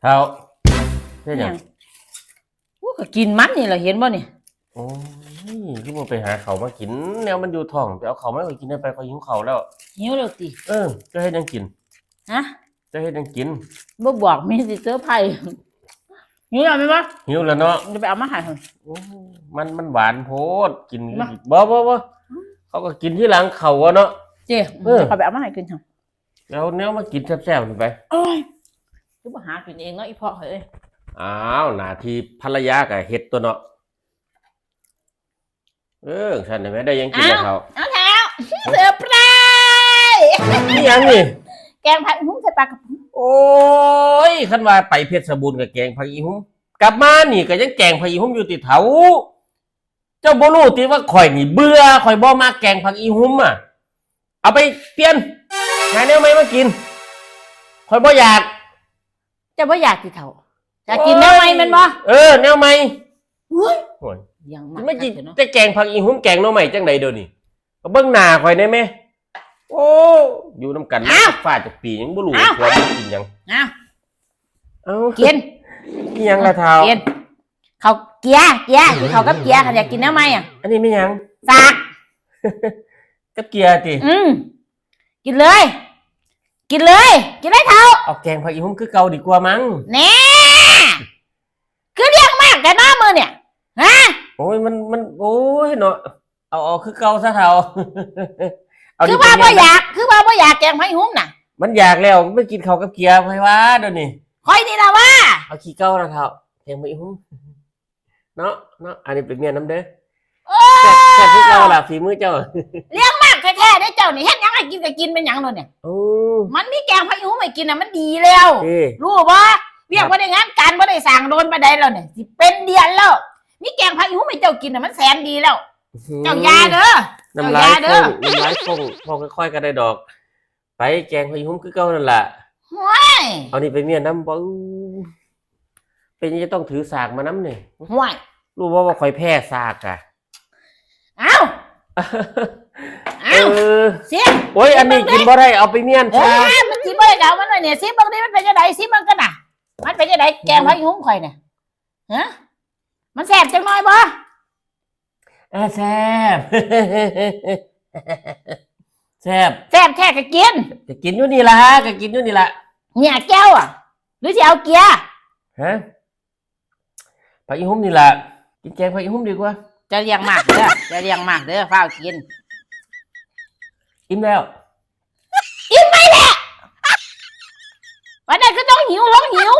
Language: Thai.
เท้าเฮ็ดหยังอู้ก็กินมันนี่แหละเห็นบ่นี่โอ้ยคือบ่ไปหาเขาวมากิน แนวมันอยู่ท้องไปเอาเขาวมาให้กินได้ไปเขาหิวเขาวแล้ว หิวแล้วติเออจะเฮ็ดหยังกินฮะจะเฮ็ดหยังกินบ่บอกมีสิเซอร์ไพรส์หิวแล้วไหมบ่หิวแล้วเนาะจะไปเอามาให้หั่นโอ้มันมันหวานโพดกินมาบ่บ่บ่เขาก็กินที่หลังเขาอะเนาะเจ้เออจะไปเอามาให้กินหั่นแล้วแนวมากินแซ่บๆนี่ไปโอ้ย คือบ่หากินเองเนาะอีพ่อเอ้ยอ้าวหน้าที่ภรรยาก็เฮ็ดตัวเนาะเออฉันได้ไหมได้หยังกินแล้วเขาเอาแล้วเซอร์ไพรส์นี่ยังนี่แกงผัดหุ้มใส่ปลากระพงโอ้ยคันว่าไปเพชรบูรณ์กับแกงผักอีหุ้มกลับมานี่ก็ยังแกงผักอีหุ้มอยู่ติเถาเจ้าบ่รู้ติว่าข่อยนี่เบื่อข่อยบ่มาแกงผักอีหุ้มอะเอาไปเปลี่ยนหาแนวใหม่มากินข่อยบ่อยาก จะบ่อยากสิเฒ่าจะกินแนวใหม่แม่นบ่เออแนวใหม่เฮ้ยโอ้ยยังสิไม่กินเนาะจะแกงผักอีหุ้มแกงแนวใหม่จังใดเดี๋ยวนี้ก็เบิ่งหน้าข่อยได้ไหมโอ้อยู่นํกันมาฟาดจากปียังบ่รู้ว่าข่อยมันกินหยังอ้าวเอ้ากินกินหยังละเท้ากินเขาเกียร์เกียร์กินเขากับเกียร์ค่ะอยากกินแนวใหม่อะอันนี้ไม่หยังสากกับเกียร์ติอืมกินเลย กินเลย กินได้เท่าเอาแกงผักอีหุ้มคือเก่าดีกว่ามั้งแน่คือเรียกมากแต่น้ามือเนี่ยฮะโอ้ยมันมันโอ้ยเนาะเอาเอาคือเก่าซะเถาเอาคือดิว่าเป็นบ่ไงอยาก คือว่าบ่อยากแกงไผ่หุ้มน่ะ มันอยากแล้วไม่กินข้าวกับเกียร์ไผว่าเดี๋ยวนี้คอยนี่ละว่า เอาขี้เก่าละเถาแกงผักอีหุ้มเนาะเนาะอันนี้เป็นเมียน้ำเด้อโอ้แซ่บแซ่บคือเก่าล่ะฝีมือเจ้ามากแท้ๆ ได้อเจ้านี่เฮ็ดหยังให้กินก็กินเป็นหยังเลยเนี่ย โอ้มันมีแกงไผ่หุ้มให้กินน่ะมันดีแล้ว เอ้รู้บ่เรียกว่าได้งานการบ่ได้สั่งโดนไปได้แล้วเนี่ยสิเป็นเดือนแล้วมีแกงไผ่หุ้มให้เจ้ากินน่ะมันแสนดีแล้ว เจ้ายาเด้อ น้ำลายเอายาเด้ฟองน้ำลายฟงพอค่อยๆก็ได้ดอก ไปแกงผักอีหุ้มคือเก่านั่นล่ะห้วยเอานี่เป็นเมียน้ำบ่เป็นยังจะต้องถือสากมาน้ำเนี่ยห่วยรู้ว่าว่าคอยแพ้สากอะเอ้า เอเอ้าอเสียโอ้ยอันนี้กินบ่ได้เอาไปเมียนเอ้ชายมันสิบ่ได้เดามันหน่อยเนี่ยสิบางทีมันเป็นจังไดสิมันกันน่ะ มันเป็นจังไดแกงผักหุ้มข่อยเนี่ยฮะมันแซ่บจังน้อยบ่อะแซ่บ แซ่บแซ่บแท้ก็กินจะกินอยู่นี่ละฮะก็กินอยู่นี่ละเนี่ยแก้วอะ หรือสิเอาเกียร์ฮะผักอีหุ่มนี่ละกินแกงผักอีหุ่มดีกว่าจะเลี้ยงมากเด้อจะเลี้ยงมากเด้อฟ้าวกิน อิ่มแล้ว อิ่มไปแหละวันไหนก็ต้องหิวร้องหิว